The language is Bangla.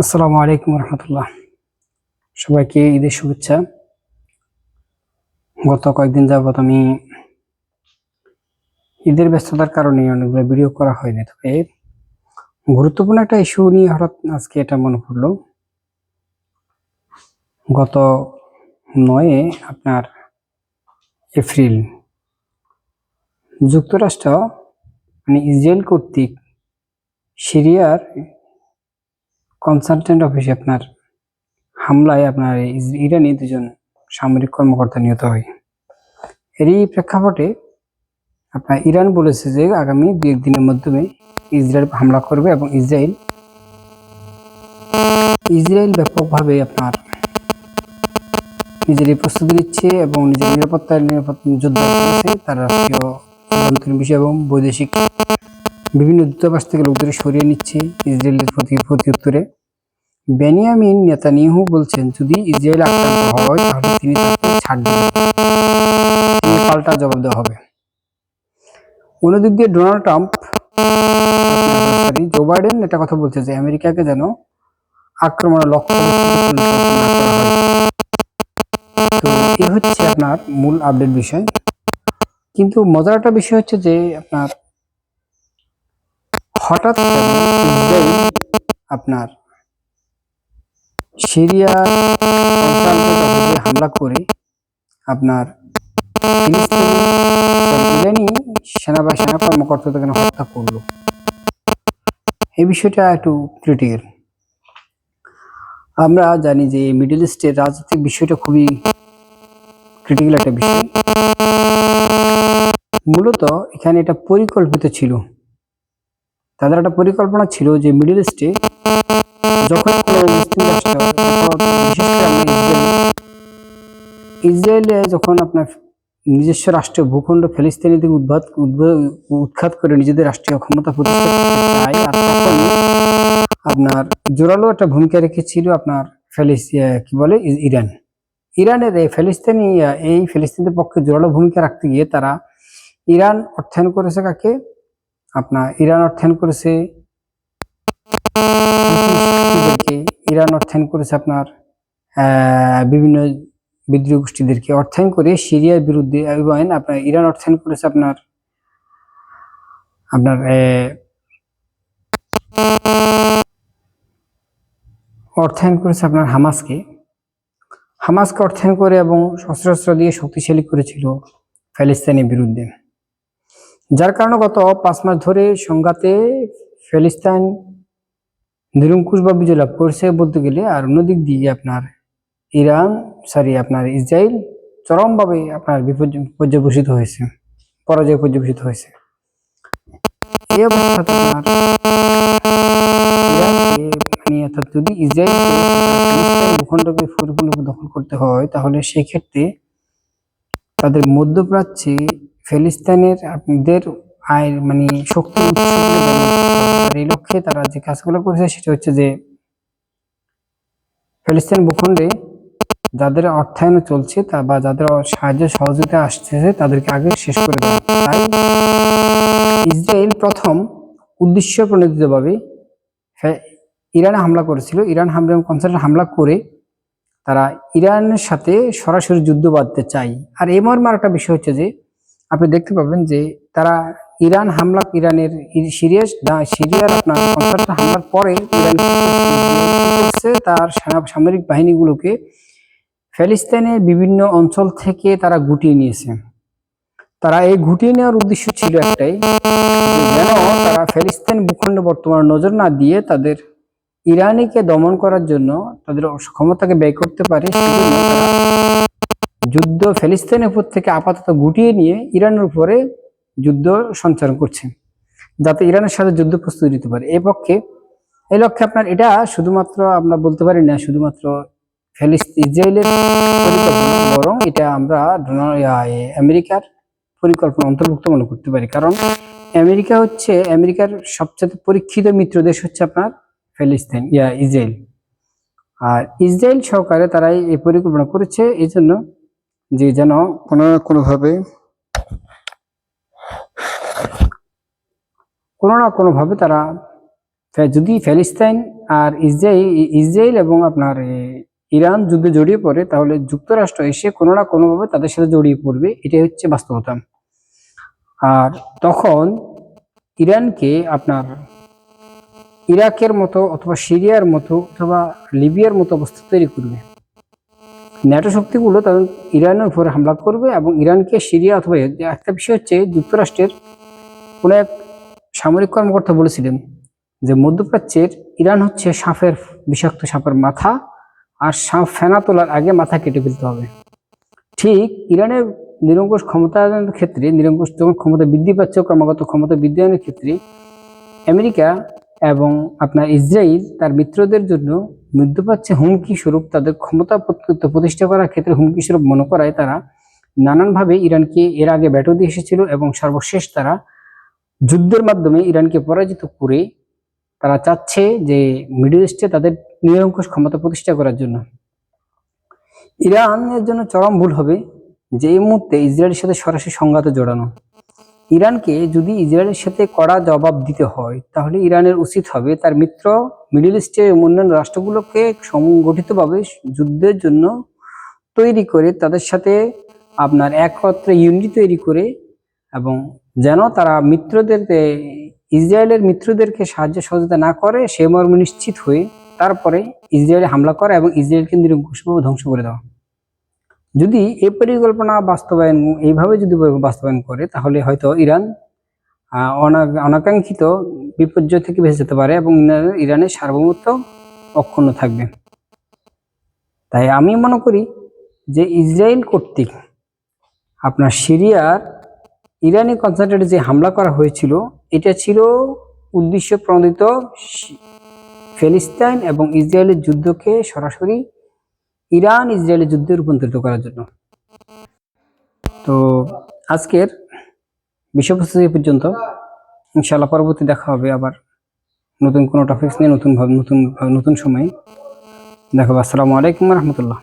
আসসালামু আলাইকুম রহমতুল্লাহ। সবাইকে ঈদের শুভেচ্ছা। গত কয়েকদিন যাবত আমি ঈদের ব্যস্ততার কারণে অনেকগুলো ভিডিও করা হয়নি, তবে গুরুত্বপূর্ণ একটা ইস্যু নিয়ে হঠাৎ আজকে এটা মনে পড়ল। গত নয়ে আপনার এপ্রিল, যুক্তরাষ্ট্র মানে ইসরায়েল কর্তৃক সিরিয়ার কনসালটেন্ট অফিসে আপনার হামলায় আপনার ইরানি দুজন সামরিক কর্মকর্তা নিহত হয়। এরই প্রেক্ষাপটে আপনার ইরান বলেছে যে আগামী দু একদিনের মাধ্যমে ইসরায়েল হামলা করবে এবং ইসরায়েল ইসরায়েল ব্যাপকভাবে আপনার নিজেরই প্রস্তুতি নিচ্ছে এবং নিজের নিরাপত্তার নিরাপত্তা যুদ্ধ করেছে তার রাষ্ট্রীয় বিষয় এবং বৈদেশিক বিভিন্ন দূতাবাস থেকে লোকদের সরিয়ে নিচ্ছে ইসরায়েলের প্রতি প্রতি উত্তরে বেনিয়ামিন নেতানিয়াহু বলছেন, যদি ইসরায়েল আক্রান্ত হয়, তাহলে তিনি তাকে ছাড় দেবেন। পাল্টা জবাব দেওয়া হবে। অন্যদিক দিয়ে Donald Trump, sorry, Joe Biden এটা কথা বলছে যে, আমেরিকাকে যেন আক্রমণের লক্ষ্য। তো এই হচ্ছে আপনার মূল আপডেট বিষয়। কিন্তু মজার একটা বিষয় হচ্ছে যে, আপনার হঠাৎ ইসরায়েল আপনার সিরিয়া হামলা করে আপনার ইরানি সেনা সেনা কর্মকর্তাদের কেন হত্যা করল। এই বিষয়টা একটু ক্রিটিক্যাল আমরা জানি যে মিডল ইস্টের রাজনৈতিক বিষয়টা খুবই ক্রিটিক্যাল একটা বিষয়। মূলত এখানে এটা পরিকল্পিত ছিল। তাদের একটা পরিকল্পনা ছিল যে মিডিল ইস্টে যখন ইসরায়েল- যখন আপনার নিজস্ব রাষ্ট্রীয় ভূখণ্ড ফিলিস্তিনিদের উদ্ভাত, উদ্ভ- উৎখাত করে নিজেদের রাষ্ট্রীয় ক্ষমতা প্রতিষ্ঠা আপনার জোরালো একটা ভূমিকা রেখেছিল আপনার ফেলিস্তিয়া কি বলে ইরান। ইরানের এই ফিলিস্তিনি এই ফিলিস্তিনদের পক্ষে জোরালো ভূমিকা রাখতে গিয়ে তারা ইরান অর্থায়ন করেছে কাকে? আপনার ইরান অর্থায়ন করেছে। ইরান অর্থায়ন করেছে আপনার বিভিন্ন বিদ্রোহী গোষ্ঠীদেরকে অর্থায়ন করে সিরিয়ার বিরুদ্ধে এবং আপনার ইরান অর্থায়ন করেছে আপনার আপনার অর্থায়ন করেছে আপনার হামাসকে। হামাসকে অর্থায়ন করে এবং শস্ত্রাস্ত্র দিয়ে শক্তিশালী করেছিল ফিলিস্তিনের বিরুদ্ধে। যার কারণে গত পাঁচ মাস ধরে সংঘাতে ফিলিস্তাইন নিরঙ্কুশ বা বিজয় লাভ করছে বলতে গেলে, আর অন্যদিক দিয়ে আপনার ইরান সরি আপনার ইসরায়েল চরমভাবে আপনার বিপর্য- পর্যবসিত হয়েছে, পরাজয় পর্যবসিত হয়েছে। এই অবস্থাতে আপনার মানে অর্থাৎ যদি ফিলিস্তিন ভূখণ্ডকে দখল করতে হয়, তাহলে সেক্ষেত্রে তাদের মধ্যপ্রাচ্যে ফিলিস্তিনের আপনাদের আয় মানে শক্তি এই লক্ষ্যে তারা যে কাজগুলো করেছে সেটা হচ্ছে যে ফিলিস্তিন ভূখণ্ডে যাদের অর্থায়ন চলছে তা বা যাদের সাহায্য সহযোগিতা আসতেছে তাদেরকে আগে শেষ করে দেওয়া তাই ইসরায়েল প্রথম উদ্দেশ্য প্রণোদিতভাবে ইরানে হামলা করেছিল। ইরান হামলা কনসার্টে হামলা করে তারা ইরানের সাথে সরাসরি যুদ্ধ বাঁধতে চাই আর এই মর্মে একটা বিষয় হচ্ছে যে আপনি দেখতে পাবেন যে তারা ইরান হামলা, ইরানের সিরিয়াস সিরিয়ার আপনার কনসার্টে হামলার পরে ইরান? তার সামরিক বাহিনীগুলোকে ফিলিস্তিনের বিভিন্ন অঞ্চল থেকে তারা গুটিয়ে নিয়েছে তারা এই গুটিয়ে নেওয়ার উদ্দেশ্য ছিল একটাই, যেন তারা ফিলিস্তিন ভূখণ্ড বর্তমান নজর না দিয়ে তাদের ইরানিকে দমন করার জন্য তাদের ক্ষমতাকে ব্যয় করতে পারে সেজন্য তারা যুদ্ধ ফিলিস্তিনের উপর থেকে আপাতত গুটিয়ে নিয়ে ইরানের উপরে যুদ্ধ সঞ্চালন করছে, যাতে ইরানের সাথে যুদ্ধ প্রস্তুতি নিতে পারে। এই পক্ষে, এই লক্ষ্যে আপনার এটা শুধুমাত্র আমরা বলতে পারি না, শুধুমাত্র ইসরায়েলের বরং এটা আমরা আমেরিকার পরিকল্পনা অন্তর্ভুক্ত মনে করতে পারি। কারণ আমেরিকা হচ্ছে আমেরিকার সবচেয়ে পরীক্ষিত মিত্র দেশ হচ্ছে আপনার ফিলিস্তিন, ইয়া, ইসরায়েল। আর ইসরায়েল সহকারে তারা এই পরিকল্পনা করেছে এই জন্য যে যেন কোনো না কোনোভাবে, কোনো না কোনোভাবে তারা যদি প্যালেস্তাইন আর ইসরায়েল ইসরায়েল এবং আপনার ইরান যুদ্ধে জড়িয়ে পড়ে, তাহলে যুক্তরাষ্ট্র এসে কোনো না কোনোভাবে তাদের সাথে জড়িয়ে পড়বে, এটাই হচ্ছে বাস্তবতা। আর তখন ইরানকে আপনার ইরাকের মতো অথবা সিরিয়ার মতো অথবা লিবিয়ার মতো অবস্থা তৈরি করবে। ন্যাটো শক্তিগুলো তখন ইরানের উপরে হামলা করবে এবং ইরানকে সিরিয়া অথবা একটা বিষয় হচ্ছে যুক্তরাষ্ট্রের কোনো এক সামরিক কর্মকর্তা বলেছিলেন যে মধ্যপ্রাচ্যের ইরান হচ্ছে সাপের বিষাক্ত সাপের মাথা আর সাপ ফেনা তোলার আগে মাথা কেটে ফেলতে হবে। ঠিক ইরানের নিরঙ্কুশ ক্ষমতায়নের ক্ষেত্রে, নিরঙ্কুশ যখন ক্ষমতা বৃদ্ধি পাচ্ছে, ক্রমাগত ক্ষমতা বৃদ্ধায়নের ক্ষেত্রে, আমেরিকা এবং আপনার ইসরায়েল তার মিত্রদের জন্য মধ্যপ্রাচ্যে হুমকি স্বরূপ, তাদের ক্ষমতা প্রতিষ্ঠা করার ক্ষেত্রে হুমকি স্বরূপ মনে করায় তারা। নানানভাবে ইরানকে এর আগে ব্যাটো দিয়ে এসেছিল এবং সর্বশেষ তারা যুদ্ধের মাধ্যমে ইরানকে পরাজিত করে তারা চাচ্ছে যে মিডল ইস্টে তাদের নিরঙ্কুশ ক্ষমতা প্রতিষ্ঠা করার জন্য। ইরানের জন্য চরম ভুল হবে যে এই মুহূর্তে ইসরায়েলের সাথে সরাসরি সংঘাতে জড়ানো। ইরানকে যদি ইসরায়েলের সাথে কড়া জবাব দিতে হয়, তাহলে ইরানের উচিত হবে তার মিত্র মিডল ইস্টের অন্যান্য রাষ্ট্রগুলোকে সংগঠিতভাবে যুদ্ধের জন্য তৈরি করে তাদের সাথে আপনার একত্রে ইউনিটি তৈরি করে এবং যেন তারা মিত্রদের ইসরায়েলের মিত্রদেরকে সাহায্য সহযোগিতা না করে, সে মর্ম নিশ্চিত হয়ে তারপরে ইসরায়েলে হামলা করা এবং ইসরায়েলকে নিরঙ্কুশভাবে ধ্বংস করে দেওয়া। যদি এই পরিকল্পনা বাস্তবায়ন, এইভাবে যদি বাস্তবায়ন করে, তাহলে হয়তো ইরান অনা- অনাকাঙ্ক্ষিত বিপর্যয় থেকে বেঁচে যেতে পারে এবং ইরানের সার্বভৌমত্ব অক্ষুণ্ণ থাকবে। তাই আমি মনে করি যে ইসরায়েল কর্তৃক আপনার সিরিয়ার ইরানি কনসেন্ট্রেটে যে হামলা করা হয়েছিল, এটা ছিল উদ্দেশ্য প্রণোদিত ফিলিস্তাইন এবং ইসরায়েলের যুদ্ধকে সরাসরি ইরান ইসরায়েলের যুদ্ধে রূপান্তরিত করার জন্য। তো আজকের বিষয়বস্তু এই পর্যন্ত। ইনশাল্লাহ পরবর্তী দেখা হবে আবার নতুন কোনো টপিক্স নিয়ে, নতুন ভাবে, নতুন নতুন সময়ে। দেখো আসসালামু আলাইকুম রহমতুল্লাহ।